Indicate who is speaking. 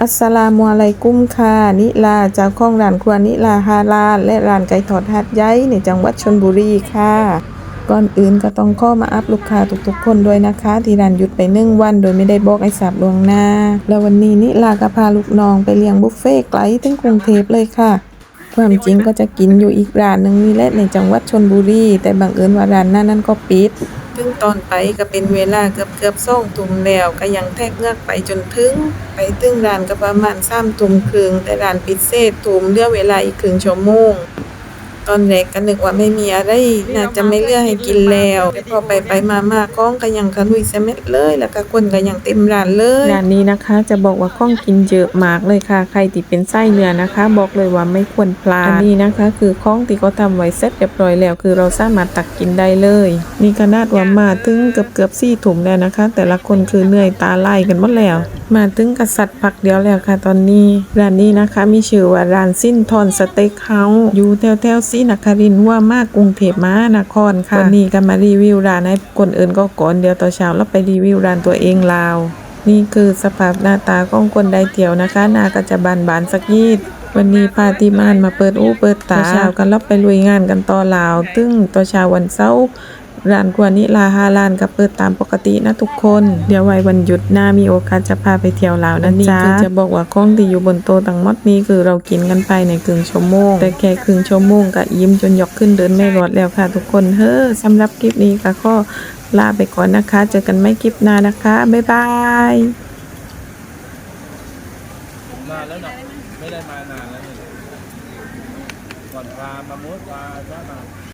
Speaker 1: อัสสลามุอะลัยกุมค่ะนิลาเจ้าของร้านครัวนิลาฮาลาลและร้านไก่ทอดหัดใหญ่ในจังหวัดชนบุรีค่ะ ก่อนอื่นก็ต้องข้อมาอัพลูกค้าทุกๆ คนด้วยนะคะ ที่ร้านหยุดไปหนึ่งวัน โดยไม่ได้บอกไอ้สับลวงหน้า แล้ววันนี้นิลาก็พาลูกน้องไปเลี้ยงบุฟเฟ่ไกลถึงกรุงเทพเลยค่ะความจริงก็จะกินอยู่อีกร้านหนึ่งนี่แหละในจังหวัดชนบุรีแต่บังเอิญว่าร้านนั้นนั้นก็ปิด ถึงตอนไปก็เป็นเวลาเกือบเกือบส่งทุ่มแล้ว ก็ยังแทกเงือกไปจนถึง ไปถึงร้านก็ประมาณสามทุ่มครึ่งแต่ร้านปิดเซตทุ่มเลือเวลาอีกครึ่งชั่วโมง ตอนแรกก็นึกว่าไม่มีอะไร น่าจะไม่เลือให้กินแล้วแต่พอไปไปมามาก้องก็ยังกระลุยเสเม็ดเลย แล้วก็คนก็ยังเต็มร้านเลยร้านนี้นะคะ จะบอกว่าข้องกินเยอะมากเลยค่ะ ใครที่เป็นไส้เนื้อนะคะ บอกเลยว่าไม่ควรพลาดอันนี้นะคะ คือข้องที่เขาทำไว้เสร็จเรียบร้อยแล้ว คือเราสามารถตักกินได้เลยนี่ขนาดว่ามาถึงเกือบเกือบสี่ถุงแล้วนะคะ แต่ละคนคือเหนื่อยตาไล่กันหมดแล้ว มาถึงกษัตริย์พักเดียวแล้วค่ะ ตอนนี้ร้านนี้นะคะมีชื่อว่าร้านสิ้นทอนสเต็กเฮาส์อยู่แถวแถวๆศรีนครินทร์ว่ามากกรุงเทพมหานครค่ะวันนี้ก็มารีวิวร้านให้คนอื่นก็ก่อนเดี๋ยวต่อนเช้าแล้วไปรีวิวร้านตัวเองลาว นี่คือสภาพหน้าตาของคนใดเที่ยวนะคะหน้าก็จะบานบานๆสักยีดวันนี้พาทีมานมาเปิดอู้เปิดตาเช้ากันแล้วไปลุยงานกันต่อลาวตึ้งต่อเช้าวันเสาร์ ร้านกว่านี้ลาฮาลานก็เปิดตามปกตินะทุกคน เดี๋ยวไว้วันหยุดหน้ามีโอกาสจะพาไปเที่ยวลาวนะจ๊ะคือจะบอกว่าของที่อยู่บนโต๊ะทั้งหมดนี้คือเรากินกันไปในครึ่งชั่วโมง แต่แค่ครึ่งชั่วโมงก็ยิ้มจนยกขึ้นเดินไม่รอดแล้วค่ะทุกคนเฮ้อสำหรับคลิปนี้ก็ขอลาไปก่อนนะคะ เจอกันไม่คลิปหน้านะคะ บ๊ายบาย
Speaker 2: นานแล้วนะไม่ได้มานานแล้วเนี่ยก่อนพามามุดพาพามา